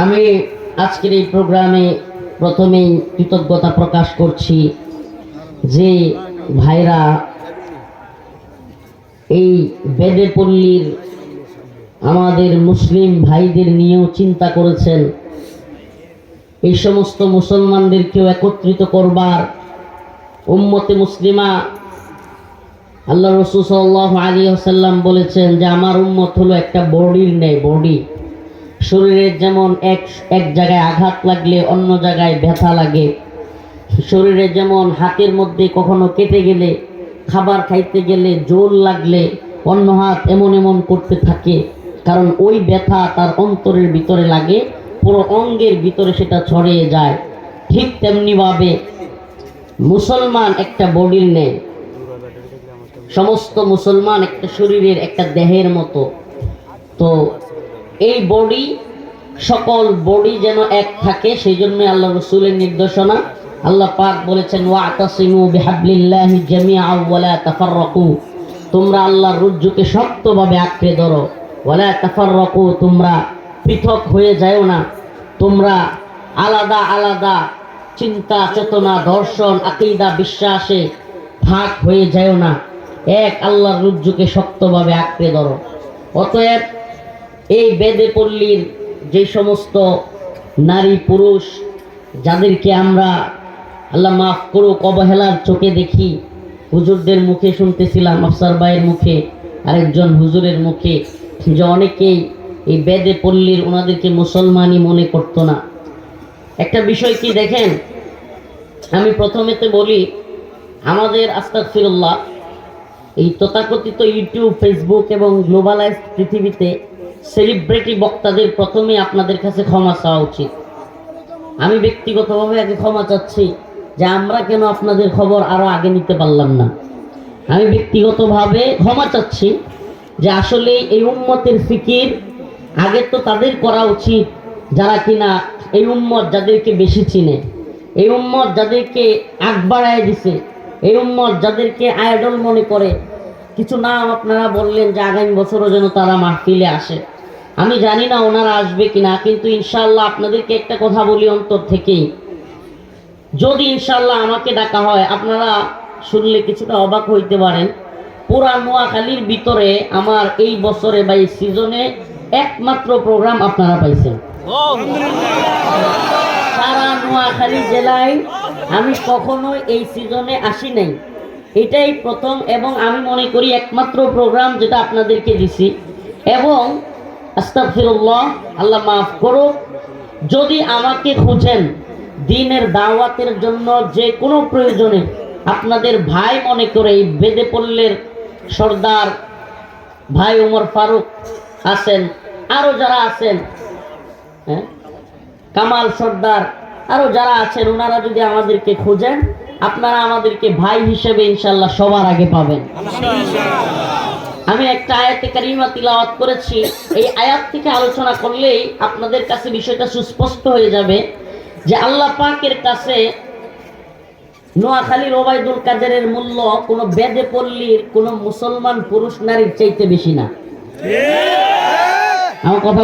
আমি আজকের এই প্রোগ্রামে প্রথমেই কৃতজ্ঞতা প্রকাশ করছি যে ভাইরা এই বেদে পল্লীর আমাদের মুসলিম ভাইদের নিয়েও চিন্তা করেছেন। এই সমস্ত মুসলমানদেরকেও একত্রিত করবার উম্মতে মুসলিমা আল্লাহ রসুল সাল্লাহ আলী আসাল্লাম বলেছেন যে, আমার উম্মত হলো একটা বডির নেই বডি। শরীরের যেমন এক এক জায়গায় আঘাত লাগলে অন্য জায়গায় ব্যথা লাগে। শরীরে যেমন হাতের মধ্যে কখনো কেটে গেলে, খাবার খাইতে গেলে জোর লাগলে, অন্য হাত এমন এমন করতে থাকে, কারণ ওই ব্যথা তার অন্তরের ভিতরে লাগে, পুরো অঙ্গের ভিতরে সেটা ছড়িয়ে যায়। ঠিক তেমনিভাবে মুসলমান একটা বডির নেই সমস্ত মুসলমান একটা শরীরের একটা দেহের মতো। তো এই বডি, সকল বডি যেন এক থাকে, সেই জন্য আল্লাহ রসুলের নির্দেশনা। আল্লাহ পাক বলেছেন তোমরা আল্লাহর রজ্জুকে শক্তভাবে আঁকড়ে ধরো। ওয়ালা তাফাররাকু, তোমরা পৃথক হয়ে যাও না। তোমরা আলাদা আলাদা চিন্তা, চেতনা দর্শন আকিদা, বিশ্বাসে ভাগ হয়ে যাও না। এক আল্লাহর রজ্জুকে শক্তভাবে আঁকড়ে ধরো। অতএব এই বেদে পল্লীর যে সমস্ত নারী পুরুষ, যাদেরকে আমরা আল্লাহ মাফ করুক, অবহেলার চোখে দেখি, হুজুরদের মুখে শুনতেছিলাম, আফসার ভাইয়ের মুখে, আরেকজন হুজুরের মুখে, যে অনেকেই এই বেদে পল্লীর ওনাদেরকে মুসলমানই মনে করতো না। একটা বিষয় কি দেখেন? আমি প্রথমেতে বলি, আমাদের আস্তাক ফিরুল্লাহ এই তথাকথিত ইউটিউব, ফেসবুক এবং গ্লোবালাইজ পৃথিবীতে সেলিব্রিটি বক্তাদের প্রথমে আপনাদের কাছে ক্ষমা চাওয়া উচিত। আমি ব্যক্তিগতভাবে আগে ক্ষমা চাচ্ছি যে আমরা কেন আপনাদের খবর আরও আগে নিতে পারলাম না। আমি ব্যক্তিগতভাবে ক্ষমা চাচ্ছি যে আসলে এই উম্মতের ফিকির আগে তো তাদের করা উচিত যারা কিনা এই উম্মত যাদেরকে বেশি চিনে। এই উম্মত যাদেরকে আগ বাড়ায় দিছে। এই উম্মত যাদেরকে আইডল মনে করে। কিছু নাম আপনারা বললেন যে আগামী বছরও যেন তারা মাহফিলে আসে। আমি জানি না ওনারা আসবে কিনা, কিন্তু ইনশাল্লাহ আপনাদেরকে একটা কথা বলি অন্তর থেকেই। যদি ইনশাল্লাহ আমাকে ডাকা হয়, আপনারা শুনলে কিছুটা অবাক হইতে পারেন। পুরা নোয়াখালীর ভিতরে আমার এই বছরে বা এই সিজনে একমাত্র প্রোগ্রাম আপনারা পাইছেন। সারা নোয়াখালী জেলায় আমি কখনো এই সিজনে আসি নাই। এটাই প্রথম এবং আমি মনে করি একমাত্র প্রোগ্রাম যেটা আপনাদেরকে দিছি। এবং আস্তাফিরুল্লাহ আল্লাহ মাফ করো যদি আমাকে খুঁজেন, দিনের দাওয়াতের জন্য যে কোনো প্রয়োজনে, আপনাদের ভাই মনে করে এই বেদে পল্লের সর্দার ভাই ওমর ফারুক আছেন আরও যারা আছেন হ্যাঁ? কামাল সর্দার আরও যারা আছেন ওনারা যদি আমাদেরকে খোঁজেন, আপনারা আমাদেরকে ভাই হিসেবে ইনশাল্লাহ সবার আগে পাবেন। আমি একটা আয়াতে কারিমা তিলাওয়াত করেছি। এই আয়াত থেকে আলোচনা করলেই আপনাদের কাছে বিষয়টা সুস্পষ্ট হয়ে যাবে যে আল্লাহ পাকের কাছে নোয়াখালীর ওবায়দুল কাদেরের মূল্য কোনো বেদে পল্লীর কোনো মুসলমান পুরুষ নারীর চাইতে বেশি না। আমার কথা